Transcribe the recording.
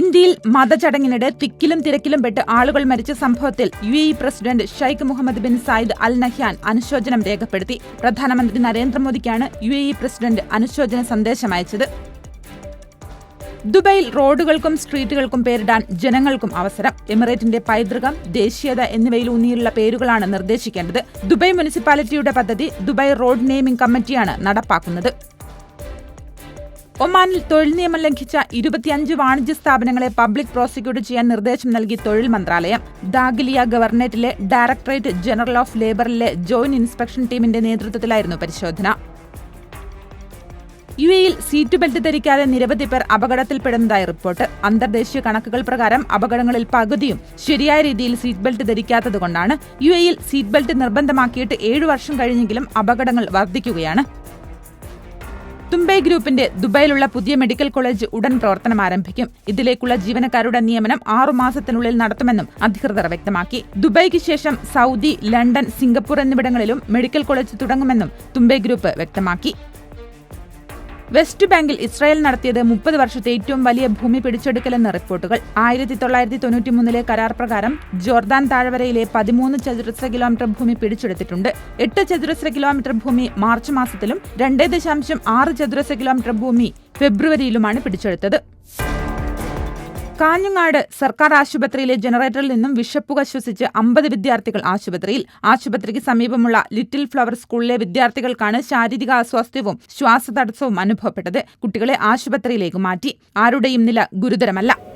ഇന്ത്യയിൽ മതചടങ്ങിനിടെ തിക്കിലും തിരക്കിലും പെട്ട് ആളുകൾ മരിച്ച സംഭവത്തിൽ UAE president Sheikh Mohammed bin Zayed Al Nahyan അനുശോചനം രേഖപ്പെടുത്തി. പ്രധാനമന്ത്രി നരേന്ദ്രമോദിക്കാണ് യു എ പ്രസിഡന്റ് അനുശോചന സന്ദേശം അയച്ചത്. ദുബൈയിൽ റോഡുകൾക്കും സ്ട്രീറ്റുകൾക്കും പേരിടാൻ ജനങ്ങൾക്കും അവസരം. എമിറേറ്റിന്റെ പൈതൃകം ദേശീയത എന്നിവയിൽ ഊന്നിയുള്ള പേരുകളാണ് നിർദ്ദേശിക്കേണ്ടത്. ദുബൈ മുനിസിപ്പാലിറ്റിയുടെ പദ്ധതി ദുബൈ റോഡ് നെയിമിംഗ് കമ്മിറ്റിയാണ് നടപ്പാക്കുന്നത്. ഒമാനിൽ തൊഴിൽ നിയമം ലംഘിച്ച ഇരുപത്തിയഞ്ച് വാണിജ്യ സ്ഥാപനങ്ങളെ പബ്ലിക് പ്രോസിക്യൂട്ട് ചെയ്യാൻ നിർദ്ദേശം നൽകി തൊഴിൽ മന്ത്രാലയം. ദാഗിലിയ ഗവർണറേറ്റിലെ ഡയറക്ടറേറ്റ് ജനറൽ ഓഫ് ലേബറിലെ ജോയിന്റ് ഇൻസ്പെക്ഷൻ ടീമിന്റെ നേതൃത്വത്തിലായിരുന്നു പരിശോധന. യു എയിൽ സീറ്റ് ബെൽറ്റ് ധരിക്കാതെ നിരവധി പേർ അപകടത്തിൽപ്പെടുന്നതായി റിപ്പോർട്ട്. അന്തർദേശീയ കണക്കുകൾ പ്രകാരം അപകടങ്ങളിൽ പകുതിയും ശരിയായ രീതിയിൽ സീറ്റ് ബെൽറ്റ് ധരിക്കാത്തതുകൊണ്ടാണ് യു എയിൽ സീറ്റ് ബെൽറ്റ് നിർബന്ധമാക്കിയിട്ട് ഏഴു വർഷം കഴിഞ്ഞെങ്കിലും അപകടങ്ങൾ വർദ്ധിക്കുകയാണ്. തുമ്പൈ ഗ്രൂപ്പിന്റെ ദുബൈയിലുള്ള പുതിയ മെഡിക്കൽ കോളേജ് ഉടൻ പ്രവർത്തനം ആരംഭിക്കും. ഇതിലേക്കുള്ള ജീവനക്കാരുടെ നിയമനം ആറുമാസത്തിനുള്ളിൽ നടത്തുമെന്നും അധികൃതർ വ്യക്തമാക്കി. ദുബൈക്ക് ശേഷം സൗദി ലണ്ടൻ സിംഗപ്പൂർ എന്നിവിടങ്ങളിലും മെഡിക്കൽ കോളേജ് തുടങ്ങുമെന്നും തുമ്പൈ ഗ്രൂപ്പ് വ്യക്തമാക്കി. വെസ്റ്റ് ബാങ്കിൽ ഇസ്രായേൽ നടത്തിയത് മുപ്പത് വർഷത്തെ ഏറ്റവും വലിയ ഭൂമി പിടിച്ചെടുക്കലെന്ന റിപ്പോർട്ടുകൾ. ആയിരത്തി തൊള്ളായിരത്തി തൊണ്ണൂറ്റി മൂന്നിലെ കരാർ പ്രകാരം ജോർദാൻ താഴ്വരയിലെ പതിമൂന്ന് ചതുരശ്ര കിലോമീറ്റർ ഭൂമി പിടിച്ചെടുത്തിട്ടുണ്ട്. എട്ട് ചതുരശ്ര കിലോമീറ്റർ ഭൂമി മാർച്ച് മാസത്തിലും രണ്ടേ ദശാംശം ആറ് ചതുരശ്ര കിലോമീറ്റർ ഭൂമി ഫെബ്രുവരിയിലുമാണ് പിടിച്ചെടുത്തത്. കാഞ്ഞങ്ങാട് സർക്കാർ ആശുപത്രിയിലെ ജനറേറ്ററിൽ നിന്നും വിഷപ്പുക ശ്വസിച്ച് അമ്പത് വിദ്യാർത്ഥികൾ ആശുപത്രിയിൽ. ആശുപത്രിക്ക് സമീപമുള്ള ലിറ്റിൽ ഫ്ലവർ സ്കൂളിലെ വിദ്യാർത്ഥികൾക്കാണ് ശാരീരിക അസ്വാസ്ഥ്യവും ശ്വാസതടസ്സവും അനുഭവപ്പെട്ടത്. കുട്ടികളെ ആശുപത്രിയിലേക്ക് മാറ്റി. ആരുടെയും നില ഗുരുതരമല്ല.